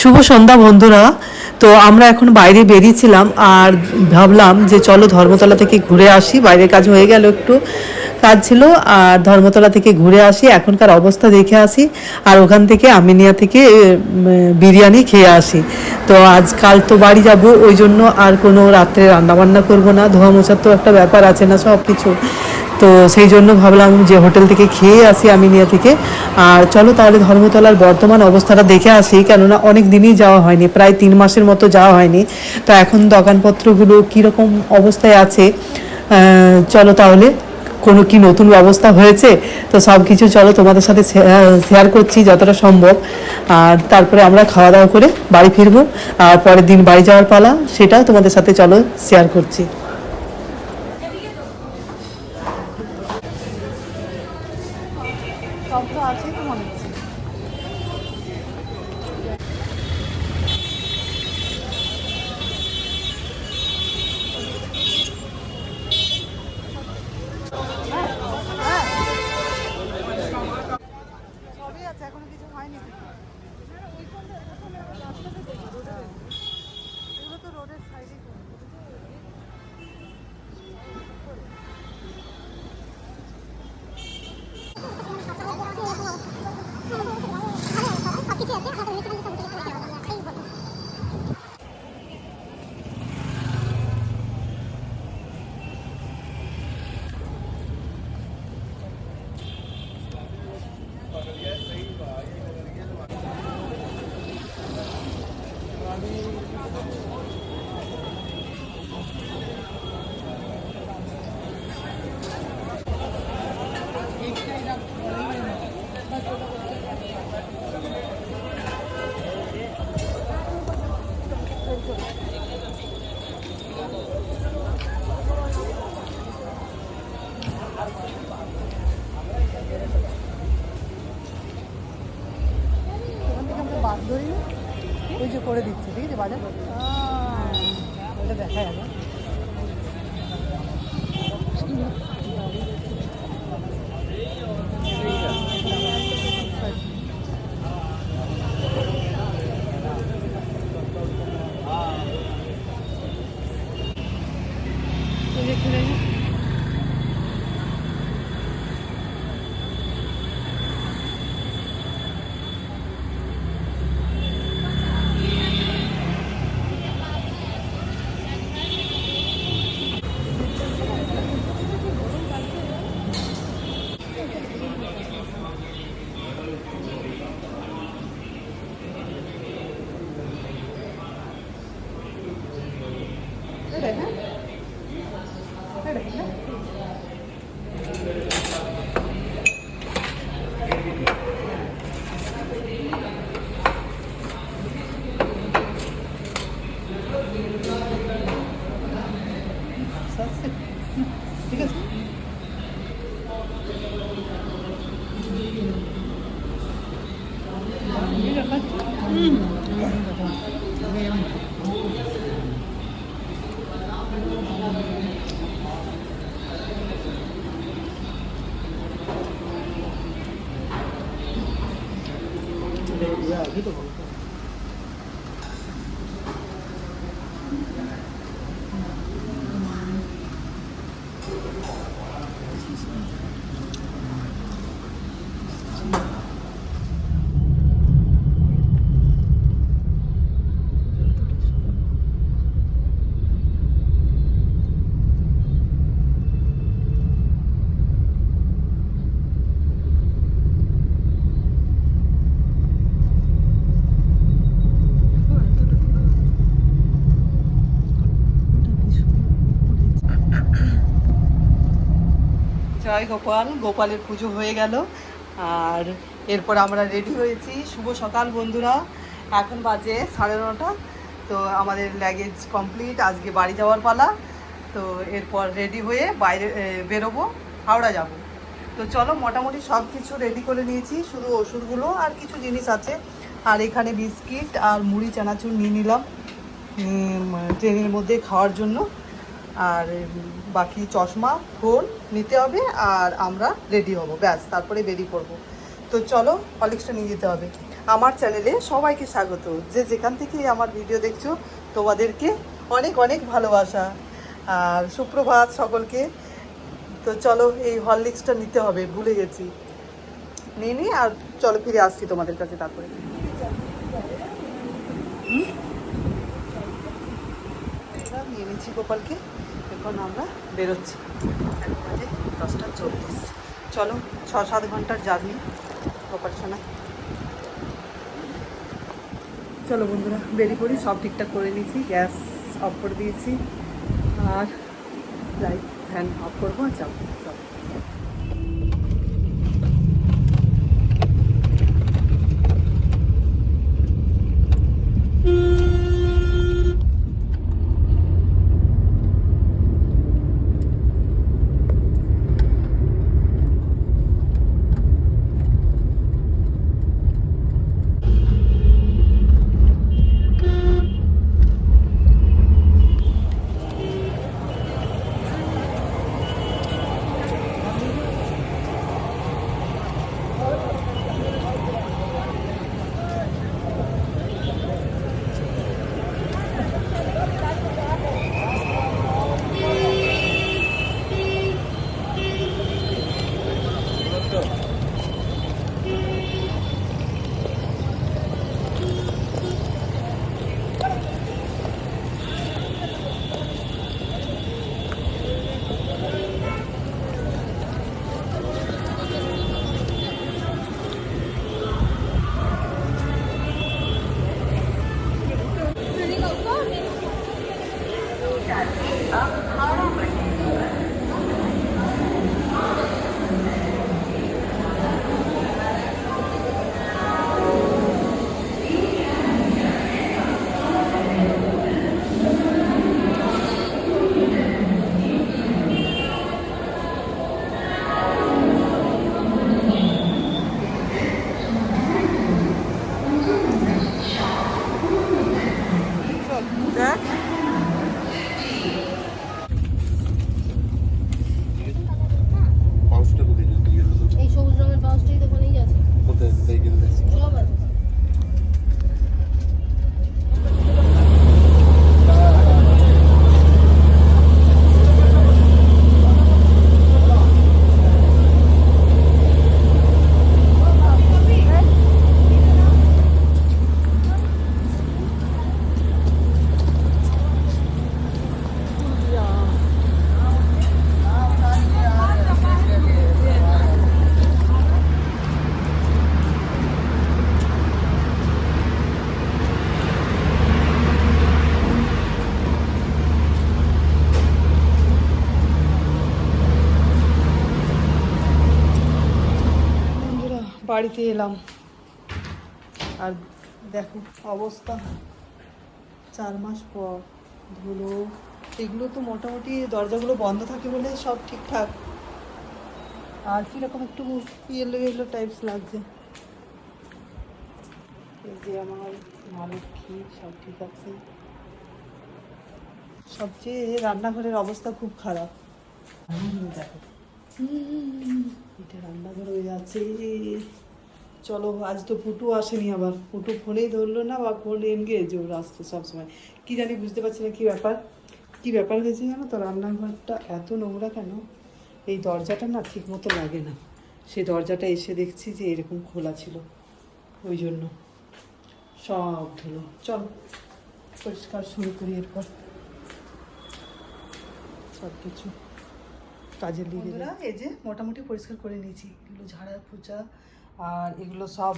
শুভ সন্ধ্যা বন্ধুরা। তো আমরা এখন বাইরে বেরিয়েছিলাম আর ভাবলাম যে চলো ধর্মতলা থেকে ঘুরে আসি। বাইরের কাজ হয়ে গেল একটু কাজ ছিল আর ধর্মতলা থেকে ঘুরে আসি। এখনকার অবস্থা দেখে আসি। আর ওখান থেকে আমিনিয়া থেকে বিরিয়ানি খেয়ে আসি। তো আজকাল তো বাড়ি যাব, ওই জন্য আর কোনো রাত্রে রান্নাবান্না করব না। ধোয়া মোছার তো একটা ব্যাপার আছে না সব কিছু তো সেই জন্য ভাবলাম যে হোটেল থেকে খেয়ে আসি আমিনিয়া থেকে। আর চলো তাহলে ধর্মতলার বর্তমান অবস্থাটা দেখে আসি, কেননা অনেক দিনই যাওয়া হয়নি, প্রায় তিন মাসের মতো যাওয়া হয়নি। তো এখন দোকানপত্রগুলো কীরকম অবস্থায় আছে চলো তাহলে কোনো কি নতুন ব্যবস্থা হয়েছে? তো সব কিছু চলো তোমাদের সাথে শেয়ার করছি যতটা সম্ভব। আর তারপরে আমরা খাওয়া দাওয়া করে বাড়ি ফিরবো, আর পরের দিন বাড়ি যাওয়ার পালা সেটা তোমাদের সাথে চলো শেয়ার করছি। সব তো আছে তো মনে বাস ধরি ওই যে করে দিচ্ছে ঠিক আছে বাজার ওটা দেখা যাবে। ঠিক 嗯。জয় গোপাল, গোপালের পুজো হয়ে গেল। আর এরপর আমরা রেডি হয়েছি। শুভ সকাল বন্ধুরা। এখন বাজে সাড়ে নটা। তো আমাদের ল্যাগেজ কমপ্লিট আজকে বাড়ি যাওয়ার পালা। তো এরপর রেডি হয়ে বাইরে বেরোবো। হাওড়া যাব। তো চলো, মোটামুটি সব কিছু রেডি করে নিয়েছি। শুধু ওষুধগুলো আর কিছু জিনিস আছে। আর এখানে বিস্কিট আর মুড়ি, চানাচুর নিয়ে নিলাম। ট্রেনের মধ্যে খাওয়ার জন্য। আর বাকি চশমা, ফোন নিতে হবে আর আমরা রেডি হব। ব্যাস, তারপরে বেরিয়ে পড়ব। তো চলো হলিক্সটা নিয়ে যেতে হবে। আমার চ্যানেলে সবাইকে স্বাগত। যে যেখান থেকে আমার ভিডিও দেখছ, তোমাদেরকে অনেক অনেক ভালোবাসা। আর সুপ্রভাত সকলকে। তো চলো, এই হরলিক্সটা নিতে হবে, ভুলে গেছি। নিয়ে নিই আর চলো ফিরে আসছি তোমাদের কাছে তারপরে। নিয়ে নিচ্ছি গোপালকে। এখন আমরা বেরোচ্ছি। এখন দশটা চল্লিশ চলো, ছ সাত ঘণ্টার জার্নি গোপাল চলো বন্ধুরা বেরিয়ে করি, সব ঠিকঠাক করে নিয়েছি গ্যাস অফ করে দিয়েছি। আর লাইট ফ্যান অফ করব, আর যাব। বাড়িতে এলাম। আর দেখো অবস্থা। চার মাস পর ধুলো। এগুলো তো মোটামুটি দরজাগুলো বন্ধ থাকে বলে সব ঠিকঠাক। আর কীরকম একটু ইয়েলো ইয়েলো টাইপস লাগছে। যে আমার মা লক্ষ্মী সব ঠিক আছে। সবচেয়ে রান্নাঘরের অবস্থা খুব খারাপ। দেখো। এটা রান্নাঘর হয়ে যাচ্ছে। চলো আজ তো পুটু আসেনি আবার। পুটু ফোনেই ধরলো না বা ফোন এনগেজ ওর আসতো সবসময়। কি জানি বুঝতে পারছি না কী ব্যাপার। কী ব্যাপার হয়েছে জানো তো? রান্নাঘরটা এত নোংরা কেন? এই দরজাটা না ঠিক মতো লাগে না। সেই দরজাটা এসে দেখছি যে এরকম খোলা ছিল। ওই জন্য। সব ধুলো। চল পরিষ্কার শুরু করি এরপর। সব কিছু কাজের লিগে এই যে মোটামুটি পরিষ্কার করে নিয়েছি। এগুলো ঝাড়া পোচা আর এগুলো সব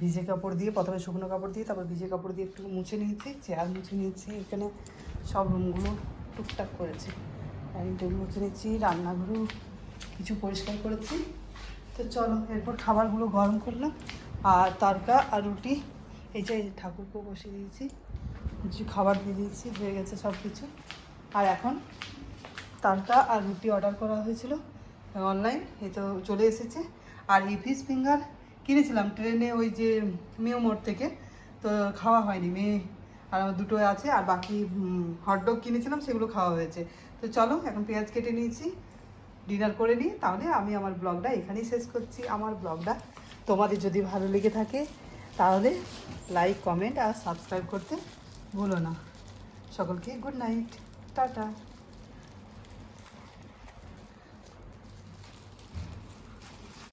ভিজে কাপড় দিয়ে, প্রথমে শুকনো কাপড় দিয়ে, তারপর ভিজে কাপড় দিয়ে একটু মুছে নিয়েছি, চেয়ার মুছে নিয়েছি, এখানে সব রুমগুলো টুকটাক করেছি। ডাইনিং টেবিল মুছে নিয়েছি, রান্নাঘরও কিছু পরিষ্কার করেছি। তো চলো, এরপর খাবারগুলো গরম করলাম। আর তারকা আর রুটি, এই যে এই যে ঠাকুরকে বসিয়ে দিয়েছি, কিছু খাবার দিয়ে দিয়েছি, হয়ে গেছে সব কিছু আর এখন তারকা আর রুটি অর্ডার করা হয়েছিল অনলাইন, এই তো চলে এসেছে। আর এই ফিশ ফিঙ্গার কিনেছিলাম ট্রেনে ওই যে মেও মোড় থেকে, তো খাওয়া হয়নি, মেয়ে আর আমার দুটো আছে আর বাকি হটডগ কিনেছিলাম সেগুলো খাওয়া হয়েছে। তো চলো, এখন পেঁয়াজ কেটে নিয়েছি ডিনার করে নিই তাহলে আমি আমার ব্লগটা এখানেই শেষ করছি। আমার ব্লগটা তোমাদের যদি ভালো লেগে থাকে তাহলে লাইক কমেন্ট আর সাবস্ক্রাইব করতে ভুলো না। সকলকে গুড নাইট টাটা।